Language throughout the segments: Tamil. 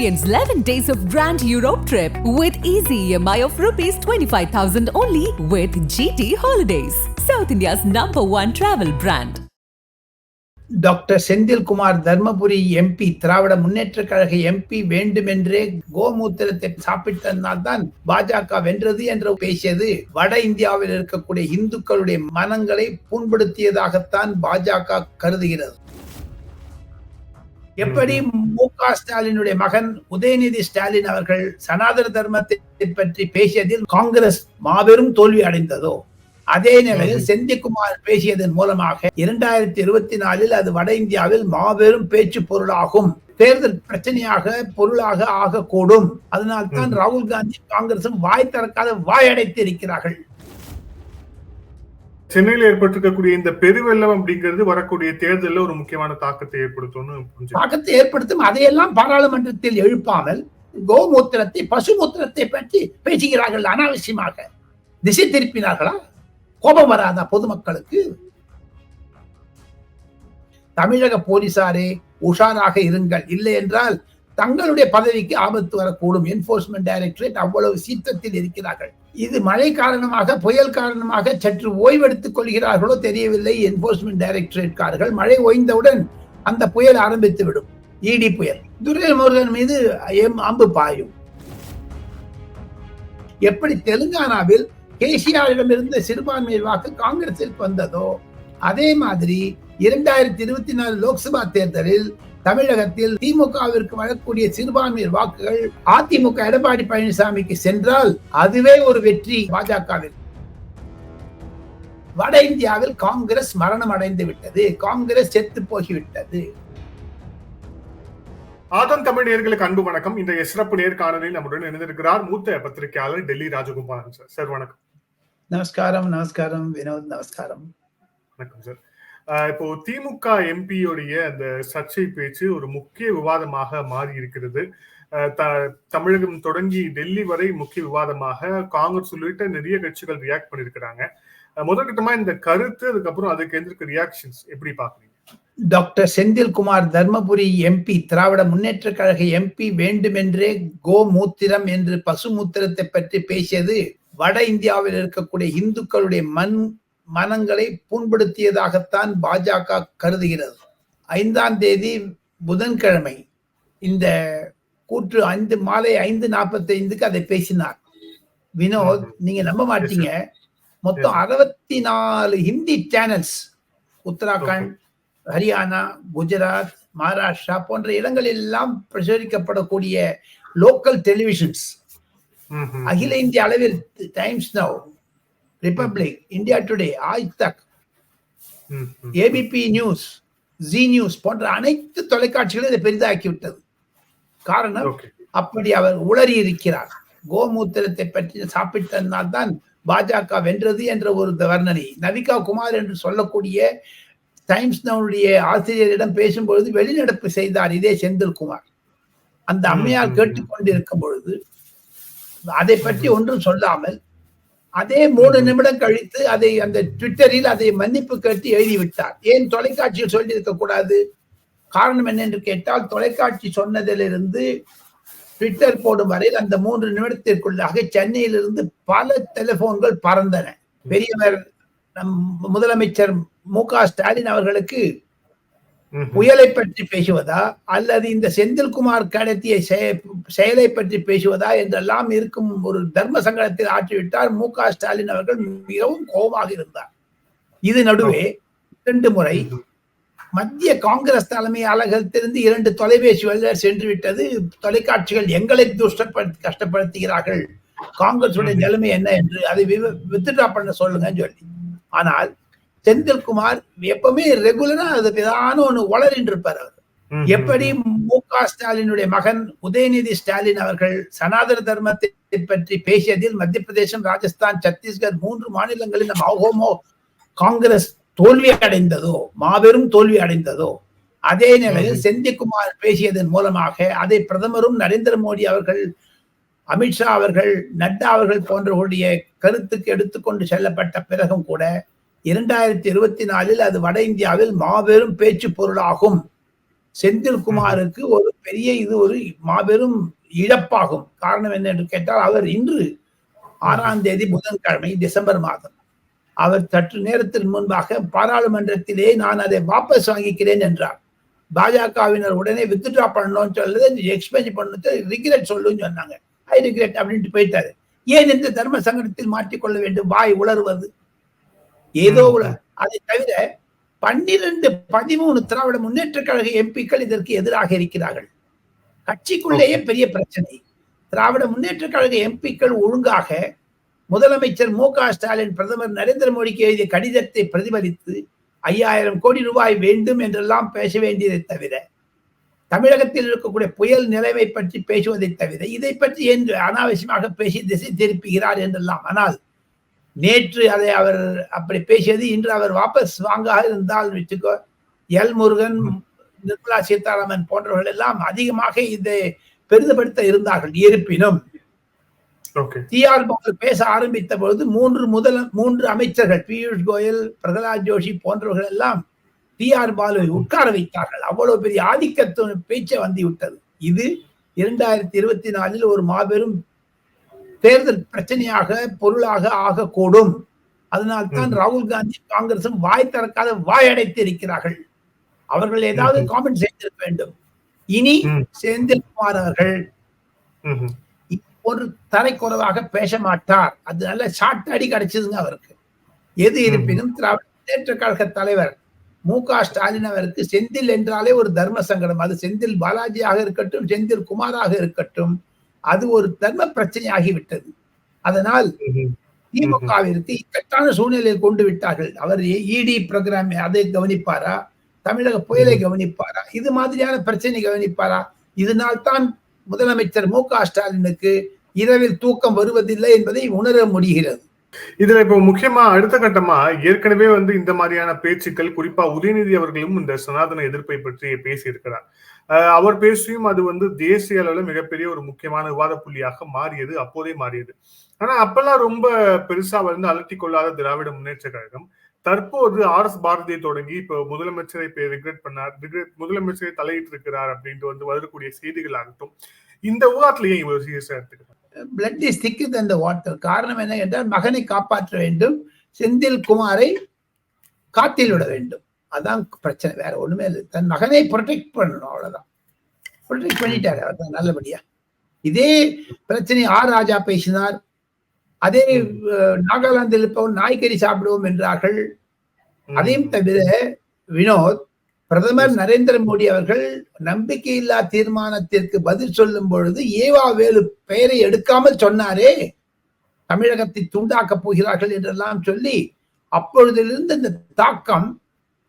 Experience 11 days of Grand Europe trip with easy EMI of rupees 25,000 only with GT Holidays, South India's number one travel brand. Doctor Senthilkumar Dharmapuri MP Dravida Munnetra Kazhagam MP வேண்டுமென்றே கோமூத்திரத்தை சாப்பிட்டதனால் தான் பாஜக வென்றது என்று பேசியது வட இந்தியாவில் இருக்கக்கூடிய இந்துக்களுடைய மனங்களை புண்படுத்தியதாகத்தான் பாஜக கருதுகிறது எப்படி மு. க ஸ்டாலினுடைய மகன் உதயநிதி ஸ்டாலின் அவர்கள் சனாதன தர்மத்தை பற்றி பேசியதில் காங்கிரஸ் மாபெரும் தோல்வி அடைந்ததோ அதே நிலையில் செந்திக்குமார் பேசியதன் மூலமாக இரண்டாயிரத்தி இருபத்தி நாலில் அது வட இந்தியாவில் மாபெரும் பேச்சு பொருளாகும். தேர்தல் பிரச்சனையாக பொருளாக ஆகக்கூடும். அதனால்தான் ராகுல் காந்தி காங்கிரசும் வாய் திறக்காத வாயடைத்து இருக்கிறார்கள். சென்னையில் ஏற்பட்டிருக்கக்கூடிய இந்த பெருவெள்ளம் அப்படிங்கிறது வரக்கூடிய தேர்தலில் ஒரு முக்கியமான தாக்கத்தை ஏற்படுத்தும்னு தாக்கத்தை ஏற்படுத்தும். அதையெல்லாம் பாராளுமன்றத்தில் எழுப்பாமல் கோமூத்திரத்தை பசுமூத்திரத்தை பற்றி பேசுகிறார்கள் அனாவசியமாக. திசை திருப்பினார்களா? கோபம் வராதா பொதுமக்களுக்கு? தமிழக போலீசாரே உஷாராக இருங்கள். இல்லை என்றால் தங்களுடைய பதவிக்கு ஆபத்து வரக்கூடும். என்போர்ஸ்மெண்ட் டைரக்டரேட் அவ்வளவு சீற்றத்தில் இருக்கிறார்கள். இது மழை காரணமாக புயல் காரணமாக சற்று ஓய்வெடுத்துக் கொள்கிறார்களோ தெரியவில்லை. என்போர்ஸ்மெண்ட் டைரக்டரேட்காரர்கள் மழை ஓய்ந்தவுடன் அந்த புயல் ஆரம்பித்து விடும். இடி புயல். துரை முருகன் மீது எம் அம்பு பாயும். எப்படி தெலுங்கானாவில் கேசிஆரிடம் இருந்த சிறுபான்மை வாக்கு காங்கிரசிற்கு வந்ததோ அதே மாதிரி இரண்டாயிரத்தி இருபத்தி நாலு லோக்சபா தேர்தலில் தமிழகத்தில் திமுகவிற்கு வரக்கூடிய சிறுபான்மை வாக்குகள் அதிமுக எடப்பாடி பழனிசாமிக்கு சென்றால் அதுவே ஒரு வெற்றி பாஜகவில். வட இந்தியாவில் காங்கிரஸ் மரணம் அடைந்து விட்டது. காங்கிரஸ் செத்து போகிவிட்டது ஆதன் தமிழ் நேர்களுக்கு அன்பு வணக்கம். இந்த சிறப்பு நேர்காணலில் நம்முடன் இணைந்திருக்கிறார் மூத்த பத்திரிகையாளர் டெல்லி ராஜகோபாலன் சார். சார் வணக்கம். நமஸ்காரம் நமஸ்காரம் வினோத் நமஸ்காரம். வணக்கம் சார். இப்போ திமுக எம்பியோடைய அந்த சர்ச்சை பேச்சு ஒரு முக்கிய விவாதமாக மாறி இருக்கிறது. தமிழகம் தொடங்கி டெல்லி வரை முக்கிய விவாதமாக காங்கிரஸ் உள்ளிட்ட நிறைய கட்சிகள் ரியாக்ட் பண்ணிருக்கிறாங்க முதற்கட்டமா இந்த கருத்து அதுக்கப்புறம் அதுக்கு எந்திருக்க ரியாக்ஷன்ஸ் எப்படி பாக்குறீங்க doctor Senthilkumar Dharmapuri MP Dravida Munnetra Kazhagam MP வேண்டுமென்றே கோமூத்திரம் என்று பசுமூத்திரத்தை பற்றி பேசியது வட இந்தியாவில் இருக்கக்கூடிய இந்துக்களுடைய மண் மனங்களை புண்படுத்தியதாகத்தான் பாஜக கருதுகிறது. ஐந்தாம் தேதி புதன்கிழமை இந்த கூற்று ஐந்து மாலை ஐந்து நாற்பத்தி ஐந்துக்கு அதை பேசினார். வினோத் நீங்க நம்ப மாட்டீங்க. மொத்தம் அறுபத்தி நாலு ஹிந்தி சேனல்ஸ் உத்தராகண்ட் ஹரியானா குஜராத் மகாராஷ்டிரா போன்ற இடங்களில் எல்லாம் பிரசுரிக்கப்படக்கூடிய லோக்கல் டெலிவிஷன்ஸ் அகில இந்திய அளவில் Times Now Republic India Today Aaj Tak ABP News Zee News போன்ற அனைத்து தொலைக்காட்சிகளும் இதை பெரிதாக்கி விட்டது காரணம் அப்படி அவர் உளறி இருக்கிறார். கோமூத்திரத்தை பற்றி சாப்பிட்டதனால் தான் பாஜக வென்றது என்ற ஒரு வர்ணனை. நவிகா குமார் என்று சொல்லக்கூடிய டைம்ஸ் நவனுடைய ஆசிரியரிடம் பேசும்பொழுது வெளிநடப்பு செய்தார் இதே செந்தில்குமார் அந்த அம்மையார் கேட்டுக்கொண்டிருக்கும் பொழுது அதை பற்றி ஒன்றும் சொல்லாமல் அதே மூணு நிமிடம் கழித்து அதை அந்த ட்விட்டரில் அதை மன்னிப்பு கேட்டு எழுதிவிட்டார். ஏன் தொலைக்காட்சியில் சொல்லி இருக்க கூடாது? காரணம் என்ன என்று கேட்டால் தொலைக்காட்சி சொன்னதிலிருந்து ட்விட்டர் போடும் வரையில் அந்த மூன்று நிமிடத்திற்குள்ளாக சென்னையிலிருந்து பல டெலிபோன்கள் பறந்தன. பெரியவர் நம் முதலமைச்சர் மு க ஸ்டாலின் அவர்களுக்கு புயலை பற்றி பேசுவதா? அல்லது இந்த செந்தில்குமார் கடத்திய செயலை பற்றி பேசுவதா? என்றெல்லாம் இருக்கும் ஒரு தர்ம சங்கடத்தில் ஆற்றிவிட்டார் மு க ஸ்டாலின் அவர்கள். மிகவும் கோபமாக இருந்தார். இது நடுவே இரண்டு முறை மத்திய காங்கிரஸ் தலைமை அலகத்திலிருந்து இரண்டு தொலைபேசி வழியாக சென்று விட்டது. தொலைக்காட்சிகள் எங்களை துஷ்டப்படுத்தி கஷ்டப்படுத்துகிறார்கள். காங்கிரசுடைய நிலைமை என்ன என்று அதை வித்ட்ரா பண்ண சொல்லுங்கன்னு சொல்லி. ஆனால் செந்தில்குமார் எப்பவுமே ரெகுலரா அது விதான ஒண்ணு வளரின்னு இருப்பார் அவர் எப்படி மு க ஸ்டாலினுடைய மகன் உதயநிதி ஸ்டாலின் அவர்கள் சனாதன தர்மத்தை பற்றி பேசியதில் மத்திய பிரதேசம் ராஜஸ்தான் சத்தீஸ்கர் மூன்று மாநிலங்களில் நம்ம ஹோமோ காங்கிரஸ் தோல்வி அடைந்ததோ மாபெரும் தோல்வி அடைந்ததோ அதே நிலையில் செந்திக்குமார் பேசியதன் மூலமாக அதை பிரதமரும் நரேந்திர மோடி அவர்கள் அமித்ஷா அவர்கள் நட்டா அவர்கள் போன்றவர்களுடைய கருத்துக்கு எடுத்துக்கொண்டு செல்லப்பட்ட பிறகும் கூட இரண்டாயிரத்தி இருபத்தி நாலில் அது வட இந்தியாவில் மாபெரும் பேச்சு பொருளாகும். செந்தில்குமாருக்கு ஒரு பெரிய இது ஒரு மாபெரும் இழப்பாகும். காரணம் என்ன என்று கேட்டால் அவர் இன்று ஆறாம் தேதி புதன்கிழமை டிசம்பர் மாதம். அவர் சற்று நேரத்திற்கு முன்பாக பாராளுமன்றத்திலே நான் அதை வாபஸ் வாங்கிக்கிறேன் என்றார். பாஜகவினர் உடனே வித்ட்ரா பண்ணணும்னு சொல்லுது எக்ஸ்பென்ஸ் பண்ணது ரிக்ரெட் சொல்லுன்னு சொன்னாங்க. ஐ ரிக்ரெட் அப்படின்ட்டு போயிட்டாரு. ஏன் இந்த தர்ம சங்கடத்தில் மாற்றிக்கொள்ள வேண்டும்? வாய் உளறுவது ஏதோ அதை தவிர பன்னிரண்டு பதிமூணு திராவிட முன்னேற்ற கழக எம்பிக்கள் இதற்கு எதிராக இருக்கிறார்கள். கட்சிக்குள்ளேயே பெரிய பிரச்சனை. திராவிட முன்னேற்ற கழக எம்பிக்கள் ஒழுங்காக முதலமைச்சர் மு க ஸ்டாலின் பிரதமர் நரேந்திர மோடிக்கு எழுதிய கடிதத்தை பிரதிபலித்து ஐயாயிரம் கோடி ரூபாய் வேண்டும் என்றெல்லாம் பேச வேண்டியதை தவிர தமிழகத்தில் இருக்கக்கூடிய புயல் நிலைமை பற்றி பேசுவதை தவிர இதை பற்றி என்று அனாவசியமாக பேசி திசை திருப்புகிறார் என்றெல்லாம். ஆனால் நேற்று அதை அவர் அப்படி பேசியது இன்று அவர் வாபஸ் வாங்காக இருந்தால் வச்சுக்கோ. எல் முருகன் நிர்மலா சீதாராமன் போன்றவர்கள் எல்லாம் அதிகமாக இதை பெரிதுபடுத்த இருந்தார்கள் இருப்பினும். டிஆர் பாலு பேச ஆரம்பித்த பொழுது மூன்று முதல் மூன்று அமைச்சர்கள் பியூஷ் கோயல் பிரகலாத் ஜோஷி போன்றவர்கள் எல்லாம் டிஆர் பாலுவை உட்கார வைத்தார்கள். அவ்வளவு பெரிய ஆதிக்கத்து பேச்சை வந்து விட்டது. இது இரண்டாயிரத்தி இருபத்தி நாலில் ஒரு மாபெரும் தேர்தல் பிரச்சனையாக பொருளாக ஆகக்கூடும் அதனால்தான். ராகுல் காந்தி காங்கிரசும் வாய் திறக்காத வாய் அடைத்து இருக்கிறார்கள் அவர்கள் ஏதாவது. காமெண்ட் செய்திருக்க வேண்டும் இனி. செந்தில்குமார் அவர்கள். ஒரு தரைக்குறைவாக பேச மாட்டார் அது நல்ல ஷார்ட் அடி கிடைச்சதுங்க அவருக்கு எது இருப்பினும் திராவிட கழக தலைவர் மு க ஸ்டாலின் அவருக்கு செந்தில் என்றாலே ஒரு தர்ம சங்கடம் அது செந்தில் பாலாஜியாக இருக்கட்டும் செந்தில் குமாராக இருக்கட்டும் அது ஒரு தர்ம பிரச்சனையாகிவிட்டது. அதனால். திமுகவிற்கு இக்கட்டான சூழ்நிலையில் கொண்டு விட்டார்கள். அவர் இடி ப்ரோக்ராம் அதை கவனிப்பாரா? தமிழக புயலை கவனிப்பாரா? இது மாதிரியான பிரச்சனை கவனிப்பாரா? இதனால் தான் முதலமைச்சர் மு க ஸ்டாலினுக்கு இரவில் தூக்கம் வருவதில்லை என்பதை உணர முடிகிறது. இதுல இப்போ முக்கியமா அடுத்த கட்டமா ஏற்கனவே வந்து இந்த மாதிரியான பேச்சுக்கள் குறிப்பா உதயநிதி அவர்களும் இந்த சனாதன எதிர்ப்பை பற்றி பேசியிருக்கிறார். அஹ் அவர் பேசியும் அது வந்து தேசிய அளவில் மிகப்பெரிய ஒரு முக்கியமான விவாத புள்ளியாக மாறியது அப்போதே மாறியது. ஆனா அப்பெல்லாம் ரொம்ப பெருசா வந்து அலட்டி கொள்ளாத திராவிட முன்னேற்ற கழகம். தற்போது ஆர் எஸ் பாரதியை தொடங்கி இப்போ முதலமைச்சரை இப்போ ரிக்ரெட் பண்ணார் ரிக்ரெட் முதலமைச்சரை தலையிட்டு இருக்கிறார் அப்படின்ட்டு வந்து வரக்கூடிய செய்திகள் ஆகட்டும் இந்த விவாதத்திலேயே இவர் இவ்வளவு சீரியஸா எடுத்துக்கிறார் பிளட் இஸ் திக்கு தந்த வாட்டர் காரணம் என்ன என்றால் மகனை காப்பாற்ற வேண்டும் செந்தில் குமாரை காத்தில் விட வேண்டும். அதான் பிரச்சனை வேற ஒண்ணுமே இல்லை. தன் மகனை ப்ரொடெக்ட் பண்ணணும் அவ்வளவுதான். ப்ரொடெக்ட் பண்ணிட்டாரு அதான் நல்லபடியா. இதே பிரச்சனை ஆர் ராஜா பேசினார். அதே நாகாலாந்தில் இருப்பவன் நாய்க்கறி சாப்பிடுவோம் என்றார்கள். அதையும் தவிர வினோத் பிரதமர் நரேந்திர மோடி அவர்கள் நம்பிக்கையில்லா தீர்மானத்திற்கு பதில் சொல்லும் பொழுது ஏவா வேலு பெயரை எடுக்காமல் சொன்னாரே. தமிழகத்தை துண்டாக்கப் போகிறார்கள் என்றெல்லாம் சொல்லி அப்பொழுதிலிருந்து இந்த தாக்கம்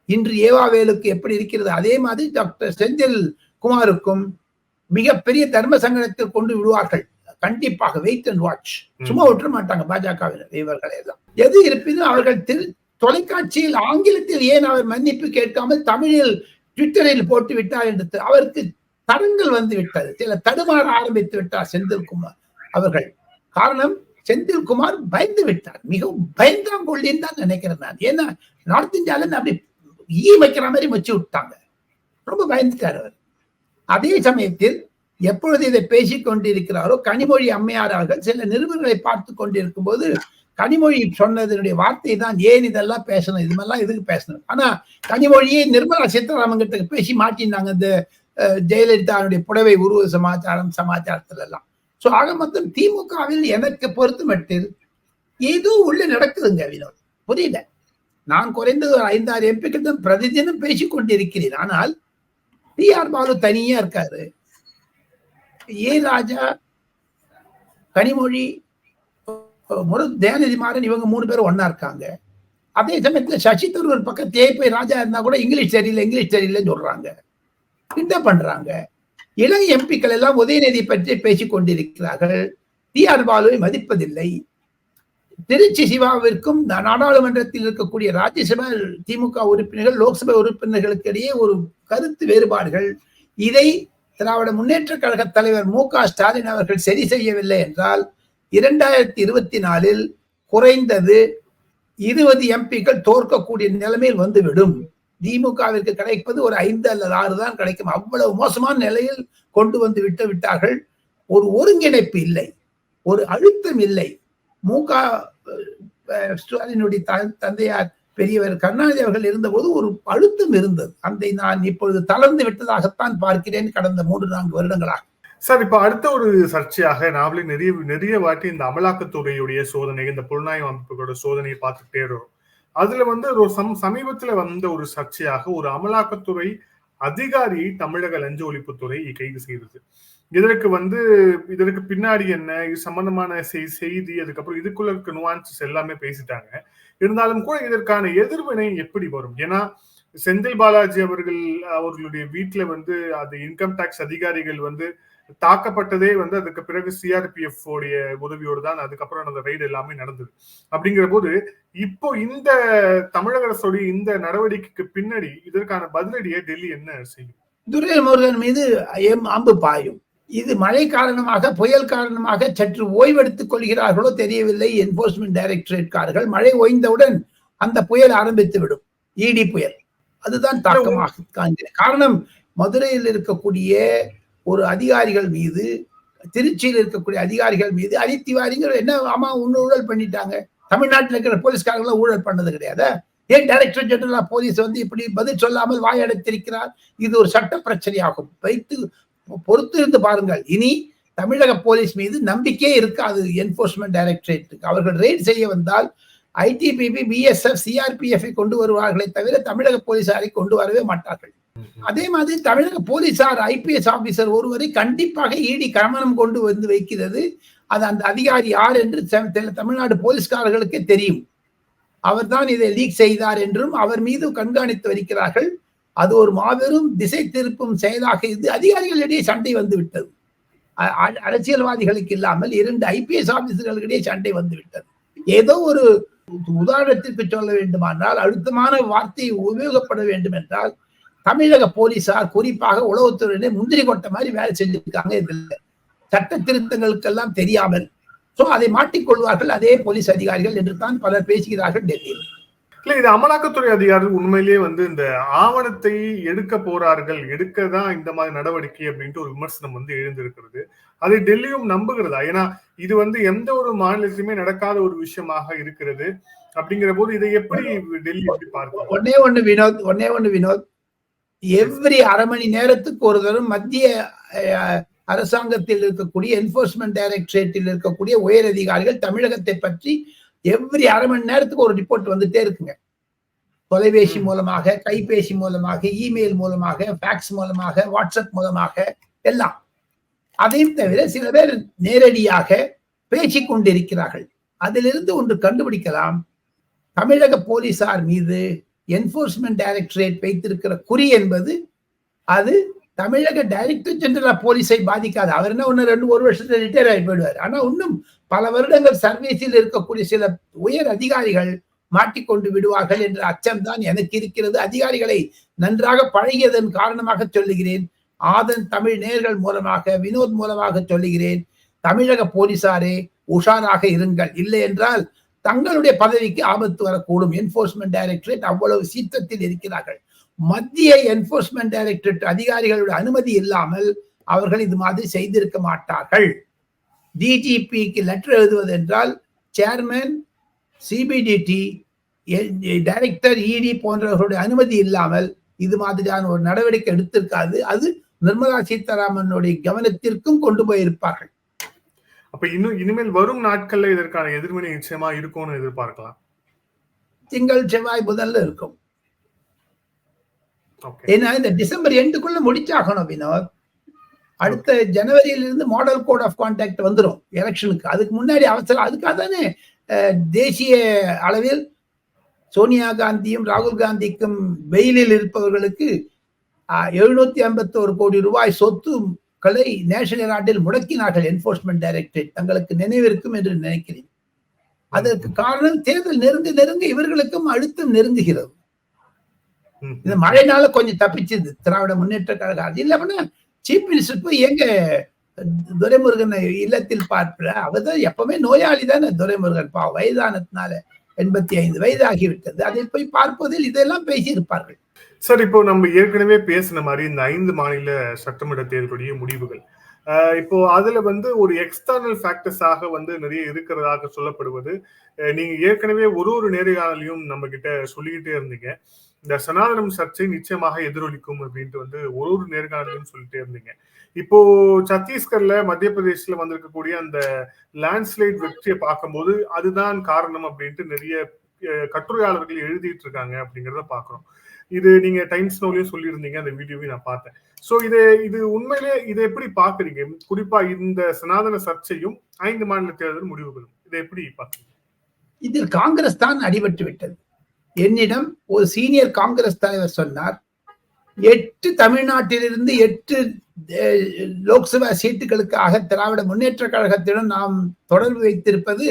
இன்று ஏவா வேலுக்கு எப்படி இருக்கிறது? அதே மாதிரி டாக்டர் செந்தில் குமாருக்கும் மிகப்பெரிய தர்ம சங்கடத்தில் கொண்டு விடுவார்கள். கண்டிப்பாக வெயிட் அண்ட் வாட்ச் சும்மா விட்டுற மாட்டாங்க பாஜகவினர் இவர்களை எல்லாம் எது இருப்பினும் அவர்கள் திரு தொலைக்காட்சியில் ஆங்கிலத்தில் ஏன் அவர் மன்னிப்பு கேட்காமல் தமிழில் ட்விட்டரில் போட்டு விட்டார் என்று அவருக்கு தடங்கள் வந்து விட்டது. சில தடுமாற ஆரம்பித்து விட்டார் செந்தில்குமார் அவர்கள். காரணம் செந்தில்குமார் பயந்து விட்டார். மிகவும் பயந்தாங்கொள்ளின்னு தான் நினைக்கிறேன் நான். ஏன்னா நார்த் இருந்து அப்படி ஈ வைக்கிற மாதிரி வச்சு விட்டாங்க. ரொம்ப பயந்துட்டார் அவர். அதே சமயத்தில் எப்பொழுது இதை பேசிக் கொண்டிருக்கிறாரோ கனிமொழி அம்மையார் அவர்கள் சில நிருபர்களை பார்த்து கொண்டிருக்கும் போது கனிமொழி சொன்னதனுடைய வார்த்தை தான் ஏன் இதெல்லாம் பேசணும்? இது மாதிரிலாம் எதுக்கு பேசணும்? ஆனா கனிமொழியை நிர்மலா சீதாராமன் கிட்ட பேசி மாட்டினாங்க இந்த ஜெயலலிதாவுடைய புடவை உருவ சமாச்சாரம் சமாச்சாரத்துல எல்லாம் சோ ஆக மொத்தம் திமுகவில் எனக்கு பொறுத்து மட்டும் ஏதோ உள்ள நடக்குதுங்க வினோத். புரியல நான் குறைந்தது ஒரு ஐந்தாறு எம்பிக்கள் தான் பிரதிதினம் பேசிக் கொண்டிருக்கிறேன் ஆனால் டி ஆர் பாலு தனியா இருக்காரு. ஏ ராஜா கனிமொழி முரு தயாநிதி மாறன் இவங்க மூணு பேரும் ஒன்னா இருக்காங்க. அதே சமயத்துல சசி தரூர் பக்கத்தே போய் ராஜா இருந்தா கூட இங்கிலீஷ் தெரியல இங்கிலீஷ் தெரியலன்னு சொல்றாங்க. என்ன பண்றாங்க? இளைய எம்பிக்கள் எல்லாம் உதயநிதி பற்றி பேசிக் கொண்டிருக்கிறார்கள் டி ஆர் பாலுவை மதிப்பதில்லை. திருச்சி சிவாவிற்கும் நாடாளுமன்றத்தில் இருக்கக்கூடிய ராஜ்யசபா திமுக உறுப்பினர்கள் லோக்சபா உறுப்பினர்களுக்கு இடையே ஒரு கருத்து வேறுபாடுகள். இதை திராவிட முன்னேற்ற கழக தலைவர் மு க ஸ்டாலின் அவர்கள் சரி செய்யவில்லை என்றால் இரண்டாயிரத்தி இருபத்தி நாலில் குறைந்தது இருபது எம்பிக்கள் தோற்கக்கூடிய நிலைமையில் வந்துவிடும். திமுகவிற்கு கிடைப்பது ஒரு ஐந்து அல்லது ஆறு தான் கிடைக்கும். அவ்வளவு மோசமான நிலையில் கொண்டு வந்து விட்டு விட்டார்கள். ஒரு ஒருங்கிணைப்பு இல்லை. ஒரு அழுத்தம் இல்லை. மு ஸ்டாலினுடைய தந்தையார் பெரியவர் கருணாநிதி அவர்கள் இருந்தபோது ஒரு அழுத்தம் இருந்தது. அந்த நான் இப்பொழுது தளர்ந்து விட்டதாகத்தான் பார்க்கிறேன் கடந்த மூன்று நான்கு வருடங்களாக. சார் இப்ப அடுத்த ஒரு சர்ச்சையாக நாமளே நிறைய நிறைய வாட்டி இந்த அமலாக்கத்துறையுடைய சோதனை இந்த புலனாய்வு அமைப்புகளோட சோதனையை பார்த்துட்டே இருக்கோம் அதுல வந்து ஒரு சம் சமீபத்துல வந்த ஒரு சர்ச்சையாக ஒரு அமலாக்கத்துறை அதிகாரியை தமிழக லஞ்ச ஒழிப்புத்துறை கைது செய்தது. இதற்கு வந்து இதற்கு பின்னாடி என்ன இது சம்பந்தமான செய்தி அதுக்கப்புறம் இதுக்குள்ள இருக்க நுவான்சஸ் எல்லாமே பேசிட்டாங்க. இருந்தாலும் கூட இதற்கான எதிர்வினை எப்படி வரும்? ஏன்னா செந்தில் பாலாஜி அவர்கள் அவர்களுடைய வீட்டுல வந்து அது இன்கம் டாக்ஸ் அதிகாரிகள் வந்து தாக்கப்பட்டதே வந்து அதுக்கு பிறகு சிஆர்பிஎஃப் உடைய உதவியோடு தான் அதுக்கப்புறம் அந்த ரைடு எல்லாமே நடந்தது. அப்படிங்கிற போது இப்போ இந்த தமிழக அரசுடைய இந்த நடவடிக்கைக்கு பின்னாடி இதற்கான பதிலடியை டெல்லி என்ன செய்யும்? துரைமுருகன் மீது எம் அம்பு பாயும். இது மழை காரணமாக புயல் காரணமாக சற்று ஓய்வெடுத்துக் கொள்கிறார்களோ தெரியவில்லை. என்போர்ஸ்மெண்ட் டைரக்டரேட்காரர்கள் மழை ஓய்ந்தவுடன் அந்த புயல் ஆரம்பித்து விடும். இடி புயல். அதுதான் தாக்கமாக காரணம் மதுரையில் இருக்கக்கூடிய ஒரு அதிகாரிகள் மீது திருச்சியில் இருக்கக்கூடிய அதிகாரிகள் மீது அனித்திவாரிங்கிற என்ன ஆமா இன்னும் ஊழல் பண்ணிட்டாங்க? தமிழ்நாட்டில் இருக்கிற போலீஸ்காரங்களும் ஊழல் பண்ணது கிடையாது? ஏன் டைரக்டர் ஜெனரல் போலீஸ் வந்து இப்படி பதில் சொல்லாமல் வாயடைத்திருக்கிறார்? இது ஒரு சட்ட பிரச்சனையாகும். வைத்து பொறுத்து இருந்து பாருங்கள். இனி தமிழக போலீஸ் மீது நம்பிக்கையே இருக்காது என்போர்ஸ்மெண்ட் டைரக்டரேட் அவர்கள் ரெய்ட் செய்ய வந்தால் ஐடிபிபி பிஎஸ்எஃப் சிஆர்பிஎஃப் கொண்டு வருவார்களே தவிர தமிழக போலீசாரை கொண்டு வரவே மாட்டார்கள். அதே மாதிரி தமிழக போலீசார் ஐபிஎஸ் ஆபீசர் ஒருவரை கண்டிப்பாக இடி கவனம் கொண்டு வந்து வைக்கிறது. அது அந்த அதிகாரி யார் என்று தமிழ்நாடு போலீஸ்காரர்களுக்கே தெரியும். அவர்தான் இதை லீக் செய்தார் என்றும் அவர் மீது கண்காணித்து வருகிறார்கள். அது ஒரு மாபெரும் திசை திருப்பும் செயலாக இது அதிகாரிகளிடையே சண்டை வந்து விட்டது அ- அரசியல்வாதிகளுக்கு இல்லாமல் இரண்டு ஐபிஎஸ் ஆபீசர்களிடையே சண்டை வந்து விட்டது ஏதோ ஒரு உதாரணத்திற்கு சொல்ல வேண்டுமானால் அழுத்தமான வார்த்தையை உபயோகப்பட வேண்டும் என்றால் தமிழக போலீசார் குறிப்பாக உளவுத்துறையிலே முந்திரி கொட்ட மாதிரி வேலை செஞ்சிருக்காங்க இதுல. சட்ட திருத்தங்களுக்கெல்லாம் தெரியாமல். சோ அதை மாட்டிக்கொள்வார்கள் அதே போலீஸ் அதிகாரிகள் என்று தான் பலர் பேசுகிறார்கள் டெல்லியில். இல்ல இது அமலாக்கத்துறை அதிகாரிகள் உண்மையிலேயே வந்து இந்த ஆவணத்தை எடுக்க போறார்கள் எடுக்க தான் இந்த மாதிரி நடவடிக்கை அப்படின்ட்டு ஒரு விமர்சனம் வந்து எழுந்திருக்கிறது. அதை டெல்லியும் நம்புகிறதா? ஏன்னா இது வந்து எந்த ஒரு மாநிலத்திலுமே நடக்காத ஒரு விஷயமாக இருக்கிறது. அப்படிங்கிற போது இதை எப்படி டெல்லி எப்படி பார்க்கலாம் ஒன்னே ஒண்ணு வினோத் ஒன்னே ஒண்ணு வினோத். எவ்ரி அரை மணி நேரத்துக்கு ஒரு தரம் மத்திய அரசாங்கத்தில் இருக்கக்கூடிய என்போர்ஸ்மெண்ட் டைரக்டரேட்டில் இருக்கக்கூடிய உயர் அதிகாரிகள் தமிழகத்தை பற்றி எவ்ரி அரை மணி நேரத்துக்கு ஒரு ரிப்போர்ட் வந்துட்டே இருக்குங்க. தொலைபேசி. மூலமாக கைபேசி மூலமாக இமெயில் மூலமாக ஃபேக்ஸ் மூலமாக வாட்ஸ்அப் மூலமாக எல்லாம். அதையும் தவிர சில பேர் நேரடியாக பேசிக் கொண்டிருக்கிறார்கள் அதிலிருந்து ஒன்று கண்டுபிடிக்கலாம். தமிழக போலீசார் மீது என்போர்ஸ்மெண்ட் டைரக்டரேட் வைத்திருக்கிற குறி என்பது அது தமிழக டைரக்டர் ஜெனரல் போலீஸை பாதிக்காது. அவர் என்ன ஒன்று ரெண்டு ஒரு வருஷத்துல ரிட்டையர் ஆகி போயிடுவார். ஆனா இன்னும் பல வருடங்கள் சர்வீஸில் இருக்கக்கூடிய சில உயர் அதிகாரிகள் மாட்டிக்கொண்டு விடுவார்கள் என்ற அச்சம்தான் எனக்கு இருக்கிறது. அதிகாரிகளை நன்றாக பழகியதன் காரணமாக சொல்லுகிறேன். ஆதன் தமிழ் நேர்கள் மூலமாக வினோத் மூலமாக சொல்லுகிறேன். தமிழக போலீசாரே உஷாராக இருங்கள். இல்லை என்றால் தங்களுடைய பதவிக்கு ஆபத்து வரக்கூடும். என்போர்ஸ்மெண்ட் டைரக்டரேட் அவ்வளவு சீற்றத்தில் இருக்கிறார்கள். மத்திய என்போர்ஸ்மெண்ட் டைரக்டரேட் அதிகாரிகளுடைய அனுமதி இல்லாமல் அவர்கள் இது மாதிரி செய்திருக்க மாட்டார்கள். டிஜிபிக்கு லெட்டர் எழுதுவது என்றால் சேர்மன் சிபிடிடி டைரக்டர் இடி போன்றவர்களுடைய அனுமதி இல்லாமல் இது மாதிரியான ஒரு நடவடிக்கை எடுத்திருக்காது. அது நிர்மலா சீதாராமனுடைய கவனத்திற்கும் கொண்டு போயிருப்பார்கள். அப்ப இன்னும் இனிமேல் வரும் நாட்கள்ல இதற்கான எதிர்வினை நிச்சயமா இருக்கும்னு எதிர்பார்க்கலாம்? திங்கள் செவ்வாய் புதன்ல இருக்கும். ஏன்னா இந்த டிசம்பர் எண்டுக்குள்ள முடிச்சாகணும் வினோத். அடுத்த ஜனவரியிலிருந்து மாடல் கோட் ஆஃப் கான்டாக்ட் வந்துடும் எலெக்ஷனுக்கு அதுக்கு முன்னாடி அவசரம். அதுக்காக தானே தேசிய அளவில் சோனியா காந்தியும் ராகுல் காந்திக்கும் வெயிலில் இருப்பவர்களுக்கு எழுநூத்தி ஐம்பத்தோரு கோடி ரூபாய் சொத்துக்களை நேஷனல் நாட்டில் முடக்கினார்கள் என்போர்ஸ்மெண்ட் டைரக்டரேட் தங்களுக்கு நினைவிருக்கும் என்று நினைக்கிறேன். அதற்கு காரணம் தேர்தல் நெருங்க நெருங்க இவர்களுக்கும் அழுத்தம் நெருங்குகிறது. இந்த மழைனால கொஞ்சம் தப்பிச்சது. திராவிட முன்னேற்ற கழகம். அது இல்ல அப்படின்னா சீஃப் மினிஸ்டர் போய் எங்க துரைமுருகன் இல்லத்தில் பார்ப்ப அவர் தான் எப்பவுமே நோயாளி தானே துரைமுருகன். பா வயதானதுனால எண்பத்தி ஐந்து வயதாகிவிட்டது. அதில் போய் பார்ப்பதில் இதெல்லாம் பேசியிருப்பார்கள். சார் இப்போ நம்ம ஏற்கனவே பேசின மாதிரி இந்த ஐந்து மாநில சட்டமன்ற தேர்தலுடைய முடிவுகள். இப்போ அதுல வந்து ஒரு எக்ஸ்டர்னல் ஃபேக்டர்ஸாக வந்து நிறைய இருக்கிறதாக சொல்லப்படுவது நீங்க ஏற்கனவே ஒரு ஒரு நேர்காணலையும் நம்ம கிட்ட சொல்லிக்கிட்டே இருந்தீங்க. இந்த சனாதனம் சர்ச்சை நிச்சயமாக எதிரொலிக்கும் அப்படின்ட்டு வந்து ஒரு ஒரு நேர்காணலையும் சொல்லிட்டே இருந்தீங்க. இப்போ சத்தீஸ்கர்ல மத்திய பிரதேசில வந்திருக்கக்கூடிய அந்த லேண்ட்ஸ்லைட் வெற்றியை பார்க்கும்போது அதுதான் காரணம் அப்படின்ட்டு நிறைய கட்டுரையாளர்கள் எழுதிட்டு இருக்காங்க அப்படிங்கிறத பாக்குறோம் இது நீங்க டைம்ஸ் நோலையும் சொல்லியிருந்தீங்க அந்த வீடியோவையும் நான் பார்த்தேன். சோ இது இது உண்மையிலே இதை எப்படி பாக்குறீங்க குறிப்பா இந்த சனாதன சர்ச்சையும் ஐந்து மாநில தேர்தல் முடிவுகளும். இதை எப்படி பாக்குறீங்க இதில் காங்கிரஸ் தான் அடிபட்டு விட்டது. என்னிடம் ஒரு சீனியர் காங்கிரஸ் தலைவர் சொன்னார் எட்டு தமிழ்நாட்டிலிருந்து எட்டு அஹ், லோக்சபா சீட்டுகளுக்காக திராவிட முன்னேற்ற கழகத்திடம் நாம் தொடர்பு வைத்திருப்பது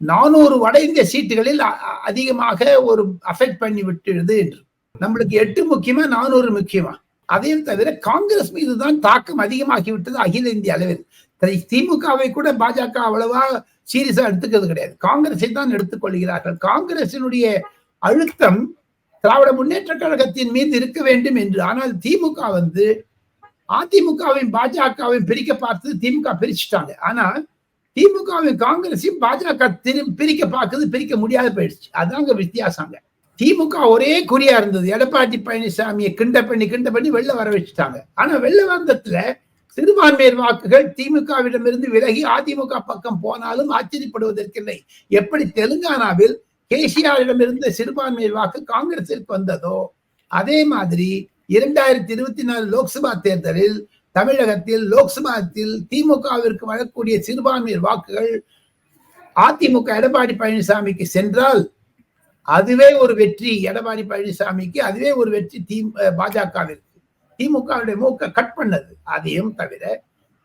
நானூறு வட இந்திய சீட்டுகளில் அதிகமாக ஒரு அஃபெக்ட் பண்ணி விட்டுடுது என்று. நம்மளுக்கு எட்டு முக்கியமா நானூறு முக்கியமா? அதையும் தவிர காங்கிரஸ் மீதுதான் தாக்கம் அதிகமாகி விட்டது அகில இந்திய அளவில். திமுகவை கூட பாஜக அவ்வளவா சீரியஸா எடுத்துக்கிறது கிடையாது. காங்கிரஸை தான் எடுத்துக்கொள்கிறார்கள் காங்கிரசினுடைய அழுத்தம் திராவிட முன்னேற்ற கழகத்தின் மீது இருக்க வேண்டும் என்று. ஆனால் திமுக வந்து அதிமுகவையும் பாஜகவையும் பிரிக்க பார்த்து திமுக பிரிச்சுட்டாங்க. ஆனா திமுகவையும் காங்கிரஸையும் பாஜக திரு பிரிக்க பார்க்குது பிரிக்க முடியாத போயிடுச்சு. அதாங்க வித்தியாசங்க திமுக ஒரே குறியா இருந்தது. எடப்பாடி பழனிசாமியை கிண்ட பண்ணி கிண்ட பண்ணி வெளில வர வச்சுட்டாங்க. ஆனா வெள்ள வந்தத்துல சிறுபான்மையர் வாக்குகள் திமுகவிடமிருந்து விலகி அதிமுக பக்கம் போனாலும் ஆச்சரியப்படுவதற்கில்லை. எப்படி தெலுங்கானாவில் கேசிஆரிடமிருந்த சிறுபான்மை வாக்கு காங்கிரசிற்கு வந்ததோ அதே மாதிரி இரண்டாயிரத்தி இருபத்தி நாலு லோக்சபா தேர்தலில் தமிழகத்தில் லோக்சபாத்தில் திமுகவிற்கு வரக்கூடிய சிறுபான்மை வாக்குகள் அதிமுக எடப்பாடி பழனிசாமிக்கு சென்றால் அதுவே ஒரு வெற்றி. எடப்பாடி பழனிசாமிக்கு அதுவே ஒரு வெற்றி தி பாஜகவிற்கு. திமுகவுடைய மூக்க கட் பண்ணது. அதையும் தவிர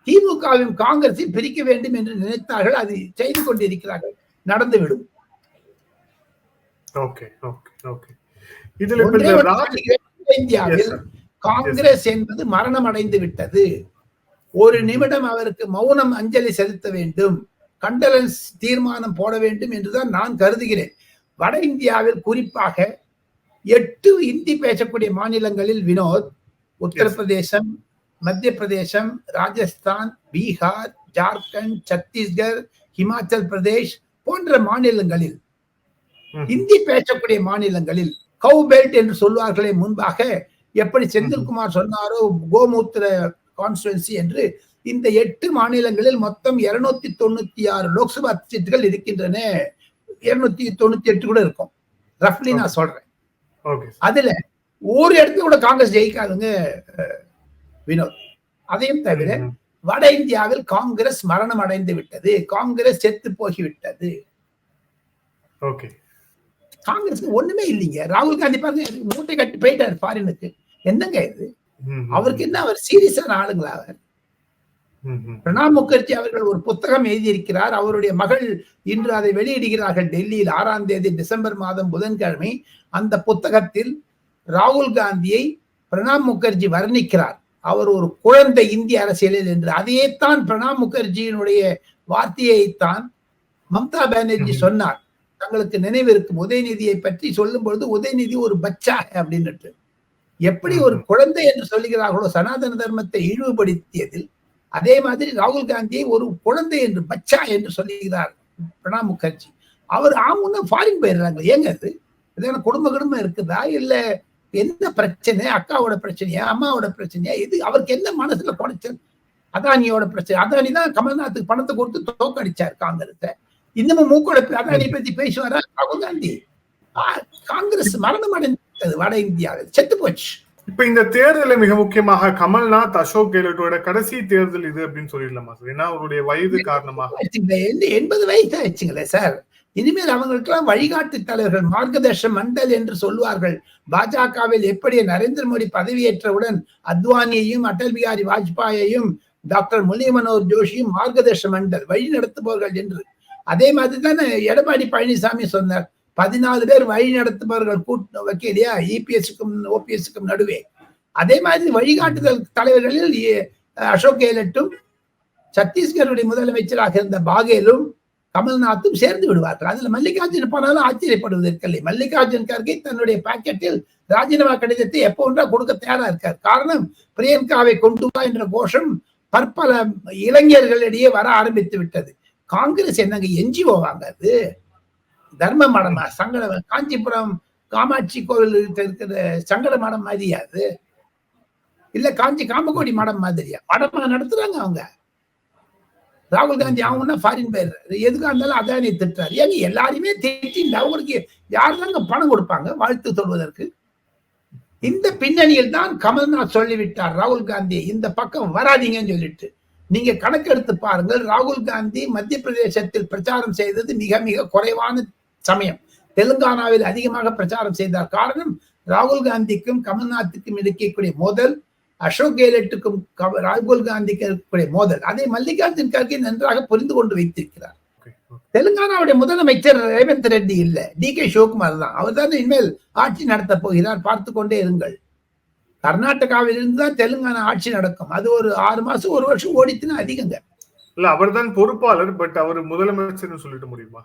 திமுகவும் காங்கிரஸை பிரிக்க வேண்டும் என்று நினைத்தார்கள். அது செய்து கொண்டிருக்கிறார்கள். நடந்துவிடும். ஓகே ஓகே ஓகே இதுல. இந்தியாவில். காங்கிரஸ் என்பது மரணம் அடைந்து விட்டது ஒரு நிமிடம் அவருக்கு மௌனம் அஞ்சலி செலுத்த வேண்டும் கண்டலன்ஸ் தீர்மானம் போட வேண்டும் என்றுதான் நான் கருதுகிறேன் வட இந்தியாவில் குறிப்பாக எட்டு இந்தி பேசக்கூடிய மாநிலங்களில் வினோத் உத்தரப்பிரதேசம் மத்திய பிரதேசம் ராஜஸ்தான் பீகார் ஜார்க்கண்ட் சத்தீஸ்கர் ஹிமாச்சல் பிரதேஷ் போன்ற மாநிலங்களில் ம். ஹிந்தி பேசக்கூடிய மாநிலங்களில் கவு பெல்ட் என்று சொல்வார்களே முன்பாக எப்படி செந்தில்குமார் சொன்னாரோ கோமூத்திர கான்ஸ்டுவன்சி என்று இந்த எட்டு மாநிலங்களில் மொத்தம் இருநூத்தி தொண்ணூத்தி ஆறு லோக்சபா சீட்டுகள் இருக்கின்றன. இருநூத்தி தொண்ணூத்தி எட்டு கூட இருக்கும். ரஃப்லி நான் சொல்றேன். அதுல ஒரு இடத்துல கூட காங்கிரஸ் ஜெயிக்காதுங்க வினோத். அதையும் தவிர வட இந்தியாவில் காங்கிரஸ் மரணம் அடைந்து விட்டது. காங்கிரஸ் செத்து போகிவிட்டது. ஓகே காங்கிரஸ்க்கு ஒண்ணுமே இல்லைங்க. ராகுல் காந்தி பாருங்க மூட்டை கட்டி போயிட்டாரு ஃபாரினுக்கு. என்னங்க இது? அவருக்கு என்ன அவர் சீரியஸான ஆளுங்களா அவர்? பிரணாப் முகர்ஜி அவர்கள் ஒரு புத்தகம் எழுதியிருக்கிறார். அவருடைய மகள் இன்று அதை வெளியிடுகிறார்கள் டெல்லியில். ஆறாம் தேதி டிசம்பர் மாதம் புதன்கிழமை. அந்த புத்தகத்தில் ராகுல் காந்தியை பிரணாப் முகர்ஜி வர்ணிக்கிறார். அவர் ஒரு குழந்தை இந்திய அரசியலில் என்று. அதையே தான் பிரணாப் முகர்ஜியினுடைய வார்த்தையைத்தான் மம்தா பானர்ஜி. சொன்னார். தங்களுக்கு நினைவு இருக்கும் உதயநிதியை பற்றி சொல்லும் பொழுது உதயநிதி ஒரு பச்சா அப்படின்னுட்டு. எப்படி ஒரு. குழந்தை என்று சொல்லுகிறார்களோ சனாதன தர்மத்தை இழிவுபடுத்தியதில் அதே மாதிரி ராகுல் காந்தியை ஒரு குழந்தை என்று பச்சா என்று சொல்லுகிறார் பிரணாப் முகர்ஜி. அவர் ஆமுன்னா ஃபாரின் போயிடுறாங்க. ஏங்க அது இதான குடும்ப குடும்பம் இருக்குதா? இல்ல என்ன பிரச்சனை? அக்காவோட பிரச்சனையா? அம்மாவோட பிரச்சனையா? இது அவருக்கு என்ன மனசுல குறைச்சல்? அதானியோட பிரச்சனை. அதானி தான் கமல்நாத்துக்கு பணத்தை கொடுத்து தோக்கடிச்சார் காங்கிரஸை. இன்னமும் மூக்கோட அதானி பத்தி பேசுவாரா ராகுல் காந்தி. காங்கிரஸ் மரணம் அடைந்தது வட இந்தியாவில். செத்து போச்சு. இப்ப இந்த தேர்தலில் மிக முக்கியமாக கமல்நாத் அசோக் கெலோட்டோட கடைசி தேர்தல் இது அப்படின்னு சொல்லிடலாமா சார்? ஏன்னா அவருடைய வயது காரணமாக. எண்பது- வயசு ஆயிடுச்சுங்களே சார். இனிமேல் அவங்களுக்கெல்லாம் வழிகாட்டு தலைவர்கள் மார்க்கதர்ஷ மண்டல் என்று சொல்வார்கள் பாஜகவில் எப்படி நரேந்திர மோடி பதவியேற்றவுடன் அத்வானியையும் அடல் பிகாரி வாஜ்பாயையும் டாக்டர் முரளி மனோகர் ஜோஷியும் மார்க்கதர்ஷ மண்டல் வழி நடத்துபவர்கள் என்று அதே மாதிரி தானே எடப்பாடி பழனிசாமி சொன்னார். பதினாலு பேர் வழி நடத்துபவர்கள் கூட்டு வைக்கலையா? இபிஎஸ்க்கும் ஓபிஎஸ்க்கும் நடுவே. அதே மாதிரி வழிகாட்டுதல் தலைவர்களில் அசோக் கெய்லட்டும் சத்தீஸ்கருடைய முதலமைச்சராக இருந்த பாகேலும் கமல்நாத்தும் சேர்ந்து விடுவார்கள். அதுல மல்லிகார்ஜுன் போனாலும் ஆச்சரியப்படுவதற்கில்லை. மல்லிகார்ஜுன் கார்கே தன்னுடைய பாக்கெட்டில் ராஜினாமா கடிதத்தை எப்போ ஒன்றா கொடுக்க தயாரா இருக்கார். காரணம் பிரியங்காவை கொண்டு வா என்ற கோஷம் பற்பல இளைஞர்களிடையே வர ஆரம்பித்து விட்டது. காங்கிரஸ் என்னங்க என்ஜிஓ வாங்க அது தர்ம மடமா சங்கட காஞ்சிபுரம் காமாட்சி கோவில் இருக்கிற சங்கட மடம் மாதிரியா அது? இல்ல காஞ்சி காமகோடி மடம் மாதிரியா? மடமா நடத்துறாங்க அவங்க. ராகுல் காந்தி அவங்கன்னா ஃபாரின் பேர் எதுக்காக இருந்தாலும் அதானி திட்டுறாரு. ஏங்க எல்லாருமே திட்டி அவங்களுக்கு யார் தாங்க பணம் கொடுப்பாங்க வாழ்த்து சொல்வதற்கு? இந்த பின்னணியில் தான் கமல்நாத் சொல்லிவிட்டார் ராகுல் காந்தி. இந்த பக்கம் வராதீங்கன்னு சொல்லிட்டு. நீங்க கணக்கெடுத்து பாருங்கள் ராகுல் காந்தி மத்திய பிரதேசத்தில் பிரச்சாரம் செய்தது மிக மிக குறைவான சமயம். தெலுங்கானாவில் அதிகமாக பிரச்சாரம் செய்தார். காரணம் ராகுல் காந்திக்கும் கமல்நாத்துக்கும் இருக்கக்கூடிய மோதல் அசோக் கெஹ்லட்டுக்கும் கம- ராகுல் காந்திக்கும் இருக்கக்கூடிய மோதல். அதை மல்லிகார்ஜுன் கர்கே நன்றாக புரிந்து கொண்டு வைத்திருக்கிறார். தெலுங்கானாவுடைய முதலமைச்சர் ரேவந்த் ரெட்டி இல்ல. டி கே சிவகுமார் தான். அவர் தான் இனிமேல் ஆட்சி நடத்த போகிறார். பார்த்து கொண்டே இருங்கள். கர்நாடகாவில் இருந்து தான் தெலுங்கானா ஆட்சி நடக்கும். அது ஒரு ஆறு மாசம் ஒரு வருஷம் ஓடித்துனா அதிகங்க. இல்ல அவர்தான் பொறுப்பாளர் பட் அவர் முதலமைச்சர்னு சொல்லிட முடியுமா?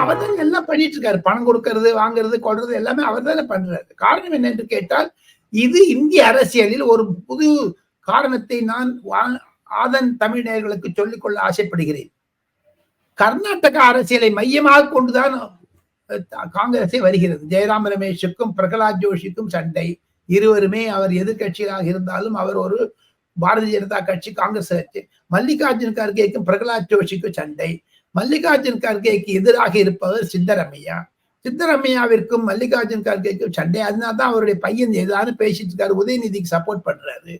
அவர் தான் எல்லாம் பண்ணிட்டு இருக்காரு பணம் கொடுக்கறது வாங்குறது கொள்றது எல்லாமே அவர் தானே பண்றாரு. காரணம் என்ன என்று கேட்டால் இது இந்திய அரசியலில் ஒரு புது காரணத்தை நான் ஆதன் தமிழர்களுக்கு சொல்லிக்கொள்ள ஆசைப்படுகிறேன். கர்நாடக அரசியலை மையமாக கொண்டுதான் அஹ், காங்கிரஸே வருகிறது. ஜெயராம் ரமேஷுக்கும் பிரகலாத் ஜோஷிக்கும் சண்டை. இருவருமே அவர் எதிர்க்கட்சியாக இருந்தாலும் அவர் ஒரு பாரதிய ஜனதா கட்சி காங்கிரஸ் கட்சி. மல்லிகார்ஜுன் கார்கேக்கும் பிரகலாத் ஜோஷிக்கும் சண்டை. மல்லிகார்ஜுன் கார்கேக்கு எதிராக இருப்பவர் சித்தரமையா. சித்தரமையாவிற்கும் மல்லிகார்ஜுன் கார்கேக்கும் சண்டை. அதனால தான் அவருடைய பையன் ஏதாவது பேசிட்டு இருக்காரு. உதயநிதிக்கு சப்போர்ட் பண்றாரு.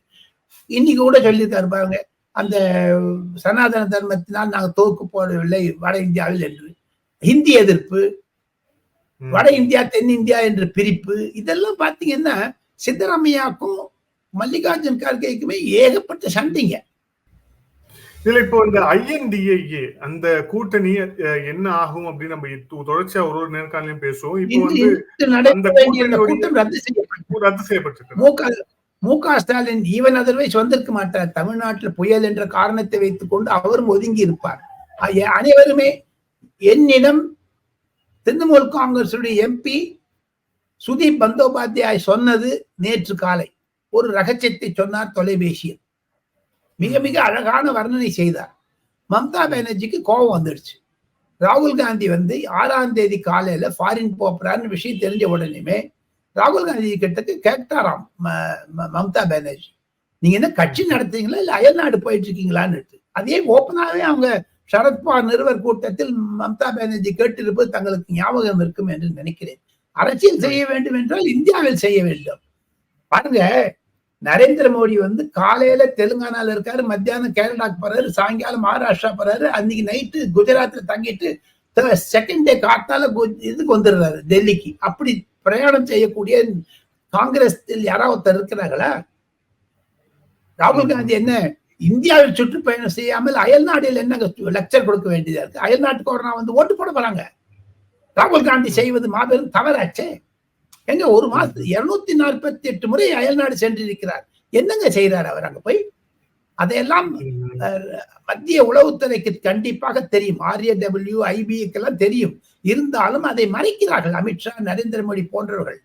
இன்னைக்கு கூட சொல்லியிருக்காரு பாருங்க. அந்த சனாதன தர்மத்தினால் நாங்கள் தோற்கு போடவில்லை. வட இந்தியாவில் என்று. ஹிந்தி எதிர்ப்பு. வட இந்தியா தென்னிந்தியா என்ற பிரிப்பு. இதெல்லாம் பாத்தீங்கன்னா சித்தராமையாக்கும் மல்லிகார்ஜுன் கார்கேக்குமே ஏகப்பட்ட சண்டைங்க. இதுல இப்போ இந்த ஐஎன்டிஏஏ அந்த கூட்டணி என்ன ஆகும் அப்படின்னு நம்ம தொடர்ச்சியா ஒரு ஒரு நேர்காணலையும் பேசுவோம். இப்போ வந்து ரத்து செய்யப்பட்டிருக்கு. மு க ஸ்டாலின் ஈவன் அதர்வைஸ் வந்திருக்க மாட்டார். தமிழ்நாட்டில் புயல் என்ற காரணத்தை வைத்துக் கொண்டு அவரும் ஒதுங்கி இருப்பார். அனைவருமே என்னிடம் திரிணாமுல் காங்கிரசுடைய எம்பி சுதீப் பந்தோபாத்தியாய் சொன்னது நேற்று காலை. ஒரு ரகசியத்தை சொன்னார் தொலைபேசியில். மிக மிக அழகான வர்ணனை செய்தார். மம்தா பானர்ஜிக்கு கோபம் வந்துடுச்சு. ராகுல் காந்தி வந்து ஆறாம் தேதி காலையில ஃபாரின் போறான்னு விஷயம் தெரிஞ்ச உடனேமே ராகுல் காந்தி கிட்டக்கு கேட்டாராம் ம- ம- மம்தா பானர்ஜி. நீங்க என்ன கட்சி நடத்துறீங்களா இல்ல அயல்நாடு போயிட்டு இருக்கீங்களான்னு அதே ஓப்பனாவே அவங்க சரத்பவார் நிறுவர் கூட்டத்தில் மம்தா பானர்ஜி கேட்டிருப்பது தங்களுக்கு ஞாபகம் இருக்கும் என்று நினைக்கிறேன். அரசியல் செய்ய வேண்டும் என்றால் இந்தியாவில் செய்ய வேண்டும். பாருங்க நரேந்திர மோடி வந்து காலையில தெலுங்கானால இருக்காரு மத்தியானம் கேரளாக்கு போறாரு சாயங்காலம் மகாராஷ்டிரா போறாரு அன்னைக்கு நைட்டு குஜராத்ல தங்கிட்டு செகண்ட் டே காத்தால இதுக்கு வந்துடுறாரு டெல்லிக்கு. அப்படி பிரயாணம் செய்யக்கூடிய காங்கிரஸ் யாராவது இருக்கிறாங்களா ராகுல் காந்தி என்ன இந்தியாவில் சுற்றுப்பயணம் செய்யாமல் அயல்நாடில் என்ன லெக்சர் கொடுக்க வேண்டியதா இருக்கு? அயல்நாட்டுக்கு நான் வந்து ஓட்டு போட போறாங்க. ராகுல் காந்தி செய்வது மாபெரும் தவறாச்சே. எங்க ஒரு மாசத்து இருநூத்தி நாற்பத்தி எட்டு முறை அயல்நாடு சென்றிருக்கிறார். என்னங்க செய்யறாரு அவர் அங்க போய்? அதையெல்லாம். மத்திய உளவுத்துறைக்கு கண்டிப்பாக தெரியும். ஆர்ஏடபிள்யூ ஐபிஎக்கெல்லாம் தெரியும். இருந்தாலும் அதை மறைக்கிறார்கள் அமித்ஷா நரேந்திர மோடி போன்றவர்கள்.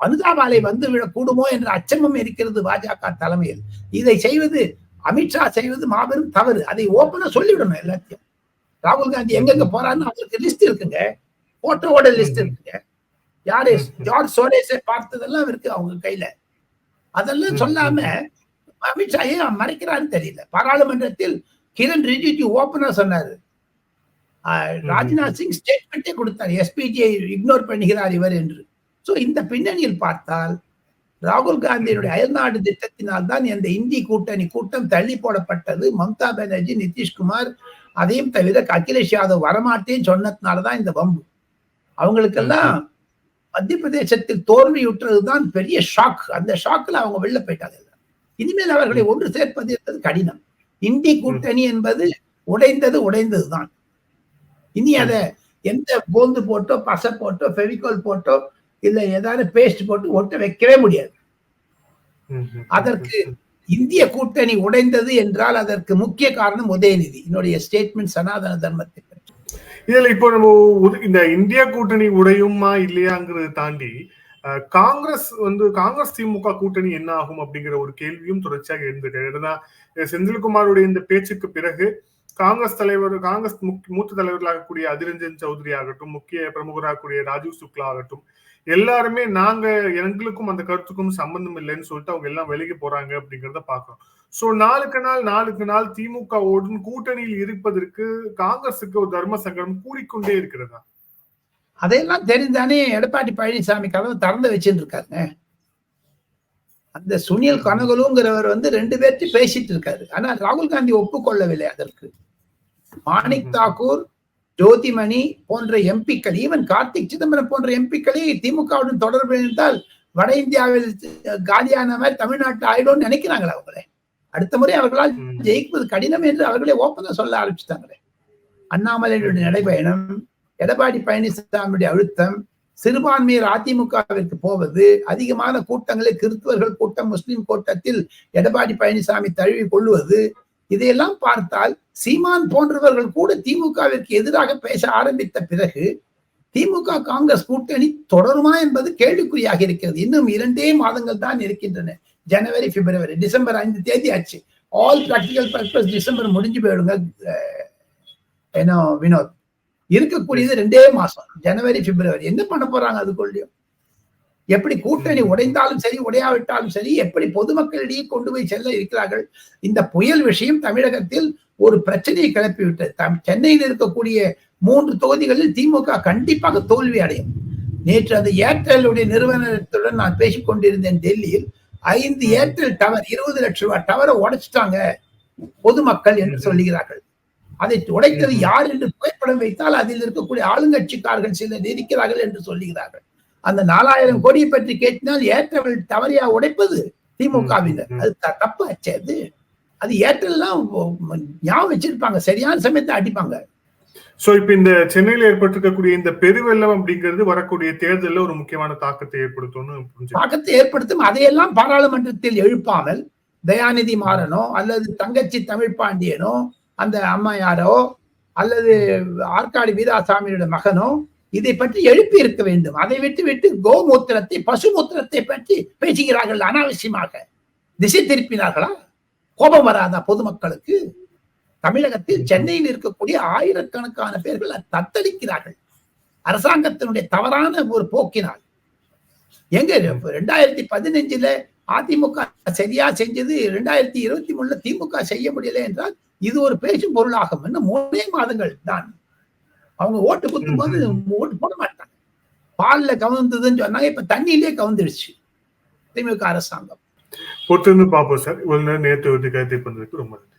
அனுதாபாலை வந்து விடக்கூடுமோ என்ற அச்சமும் இருக்கிறது பாஜக தலைமையில். இதை செய்வது அமித்ஷா செய்வது மாபெரும் தவறு. அதை ஓப்பனா சொல்லிவிடணும் எல்லாத்தையும். ராகுல் காந்தி எங்கெங்க போறாருன்னு அவருக்கு லிஸ்ட் இருக்குங்க. போட்டோவோட லிஸ்ட் இருக்குங்க யாரு? ஜார்ஜ் சோரேஸை பார்த்ததெல்லாம் இருக்கு அவங்க கையில. அதெல்லாம் சொல்லாம அமித்ஷா ஏன் மறைக்கிறான்னு தெரியல. பாராளுமன்றத்தில் கிரண் ரிஜிஜு ஓப்பனா சொன்னாரு. ராஜ்நாத் சிங் ஸ்டேட்மெண்ட்டே கொடுத்தார். எஸ்பிஜியை இக்னோர் பண்ணுகிறார் இவர் என்று. சோ இந்த பின்னணியில் பார்த்தால் ராகுல் காந்தியினுடைய அயல்நாடு திட்டத்தினால் தான் இந்த இந்தி கூட்டணி கூட்டம் தள்ளி போடப்பட்டது. மம்தா பானர்ஜி நிதிஷ்குமார் அதையும் தவிர அகிலேஷ் யாதவ் வரமாட்டேன்னு சொன்னதுனாலதான் இந்த வம்பு. அவங்களுக்கெல்லாம் மத்திய பிரதேசத்தில் தோல்வியுற்றதுதான் பெரிய ஷாக் அந்த ஷாக்ல அவங்க வெளில போயிட்டாங்க. இனிமேல் அவர்களை ஒன்று சேர்ப்பது என்பது கடினம். இந்தி கூட்டணி என்பது உடைந்தது உடைந்ததுதான். இனி அதை எந்த போந்து போட்டோ பசை போட்டோ ஃபெவிகால் போட்டோ இல்ல ஏதாவது பேஸ்ட் போட்டு ஒட்ட வைக்கவே முடியாது. அதற்கு இந்திய கூட்டணி உடைந்தது என்றால் அதற்கு முக்கிய காரணம் உதயநிதி. என்னுடைய ஸ்டேட்மெண்ட் சனாதன தர்மத்தை பற்றி இதுல இப்போ நம்ம இந்த இந்தியா கூட்டணி உடையுமா இல்லையாங்கிறத தாண்டி காங்கிரஸ் வந்து காங்கிரஸ் திமுக கூட்டணி என்ன ஆகும் அப்படிங்கிற ஒரு கேள்வியும் தொடர்ச்சியாக இருந்திருக்கு ஏன்னா செந்தில்குமாருடைய இந்த பேச்சுக்கு பிறகு காங்கிரஸ் தலைவர் காங்கிரஸ் முக்- மூத்த தலைவர்களாக கூடிய அதிரஞ்சன் சௌத்ரி ஆகட்டும் முக்கிய பிரமுகராக கூடிய ராஜீவ் சுக்லா ஆகட்டும் எல்லாருமே நாங்க எங்களுக்கும் அந்த கருத்துக்கும் சம்பந்தம் இல்லைன்னு சொல்லிட்டு அவங்க எல்லாம் வெளியே போறாங்க அப்படிங்கறத பாக்குறோம் சோ நாளுக்கு நாள் நாளுக்கு நாள் திமுகவுடன் கூட்டணியில் இருப்பதற்கு காங்கிரசுக்கு ஒரு தர்ம சங்கடம் கூறிக்கொண்டே இருக்கிறதா? அதையெல்லாம் தெரிந்தானே எடப்பாடி பழனிசாமி கதவு திறந்து வச்சுட்டு இருக்காருங்க அந்த சுனில் கனகலுங்கிறவர் வந்து ரெண்டு பேர்த்தையும் பேசிட்டு இருக்காரு. ஆனா ராகுல் காந்தி ஒப்புக்கொள்ளவில்லை அதற்கு. மாணிக் தாக்கூர் ஜோதிமணி போன்ற எம்பிக்கள் ஈவன் கார்த்திக் சிதம்பரம் போன்ற எம்பிக்களே திமுகவுடன் தொடர்பு இருந்தால் வட இந்தியாவில் மாதிரி தமிழ்நாட்டில் ஆயிடும்னு நினைக்கிறாங்களே அவங்களே. அடுத்த முறை அவர்களால். ஜெயிப்பது கடினம் என்று அவர்களே ஓப்பனா சொல்ல ஆரம்பிச்சிட்டாங்களே. அண்ணாமலையினுடைய நடைபயணம் எடப்பாடி பழனிசாமியுடைய அழுத்தம் சிறுபான்மையர் அதிமுகவிற்கு போவது அதிகமான கூட்டங்களை கிறிஸ்துவர்கள் கூட்டம் முஸ்லிம் கூட்டத்தில் எடப்பாடி பழனிசாமி தழுவி கொள்வது இதையெல்லாம் பார்த்தால் சீமான் போன்றவர்கள் கூட திமுகவிற்கு எதிராக பேச ஆரம்பித்த பிறகு திமுக காங்கிரஸ் கூட்டணி தொடருமா என்பது கேள்விக்குறியாக இருக்கிறது. இன்னும் இரண்டே மாதங்கள் தான் இருக்கின்றன. ஜனவரி பிப்ரவரி டிசம்பர் ஐந்து தேதி ஆச்சு. ஆல் பிராக்டிகல் பர்பஸ் டிசம்பர் முடிஞ்சு போயிடுங்க அஹ், வினோத். இருக்கக்கூடியது ரெண்டே மாசம். ஜனவரி பிப்ரவரி. என்ன பண்ண போறாங்க அதுக்குள்ளயும்? எப்படி கூட்டணி உடைந்தாலும் சரி உடையாவிட்டாலும் சரி எப்படி பொதுமக்களிடையே கொண்டு போய் செல்ல இருக்கிறார்கள்? இந்த புயல் விஷயம் தமிழகத்தில் ஒரு பிரச்சனையை கிளப்பிவிட்டது. தம் சென்னையில் இருக்கக்கூடிய மூன்று தொகுதிகளில் திமுக கண்டிப்பாக தோல்வி அடையும். நேற்று அந்த ஏர்டெல்லுடைய நிறுவனத்துடன் நான் பேசிக் கொண்டிருந்தேன் டெல்லியில். ஐந்து ஏர்டெல் டவர் இருபது லட்சம் ரூபாய் டவரை உடைச்சிட்டாங்க பொதுமக்கள் என்று சொல்லுகிறார்கள். அதை உடைத்தது யார் என்று புகைப்படம் வைத்தால் அதில் இருக்கக்கூடிய ஆளுங்கட்சிக்காரர்கள் சிலர் இருக்கிறார்கள் என்று சொல்லுகிறார்கள். அந்த நாலாயிரம் கோடியை பற்றி கேட்டினால் ஏர்டெல் டவரையா உடைப்பது திமுகவினர். அது தப்பு அது அது ஏர்டெல்லாம் ஞாபகம் வச்சிருப்பாங்க. சரியான சமயத்தை அடிப்பாங்க. சோ இப்ப இந்த சென்னையில ஏற்பட்டிருக்கக்கூடிய இந்த பெருவெள்ளம் அப்படிங்கிறது வரக்கூடிய தேர்தல்ல ஒரு முக்கியமான தாக்கத்தை ஏற்படுத்தும்னு புரிஞ்சு தாக்கத்தை ஏற்படுத்தும். அதையெல்லாம் பாராளுமன்றத்தில் எழுப்பாமல் தயாநிதி மாறனோ அல்லது தங்கச்சி தமிழ் பாண்டியனோ அந்த அம்மையாரோ அல்லது ஆற்காடு வீராசாமியோட மகனோ இதை பற்றி எழுப்பி இருக்க வேண்டும். அதை விட்டு விட்டு கோமூத்திரத்தை பசுமூத்திரத்தை பற்றி பேசுகிறார்கள் அனாவசியமாக. திசை திருப்பினார்களா? கோபம் வராதா பொதுமக்களுக்கு? தமிழகத்தில் சென்னையில் இருக்கக்கூடிய ஆயிரக்கணக்கான பேர்கள் தத்தளிக்கிறார்கள். அரசாங்கத்தினுடைய தவறான ஒரு போக்கினால். எங்க ரெண்டாயிரத்தி பதினஞ்சுல அதிமுக சரியா செஞ்சது ரெண்டாயிரத்தி இருபத்தி மூணுல திமுக செய்ய முடியல என்றால் இது ஒரு பேசும் பொருளாகும். இன்னும் மூணே மாதங்கள் தான். அவங்க ஓட்டு குத்தும் போது ஓட்டு போட மாட்டாங்க. பால்ல கவுந்ததுன்னு சொன்னாங்க இப்ப தண்ணியிலே கவுந்துடுச்சு. திமுக அரசாங்கம். பொறுத்திருந்து பார்ப்போம் சார். இவ்வளவு நேரம் நேற்று கருத்தை பண்றதுக்கு ரொம்ப நன்றி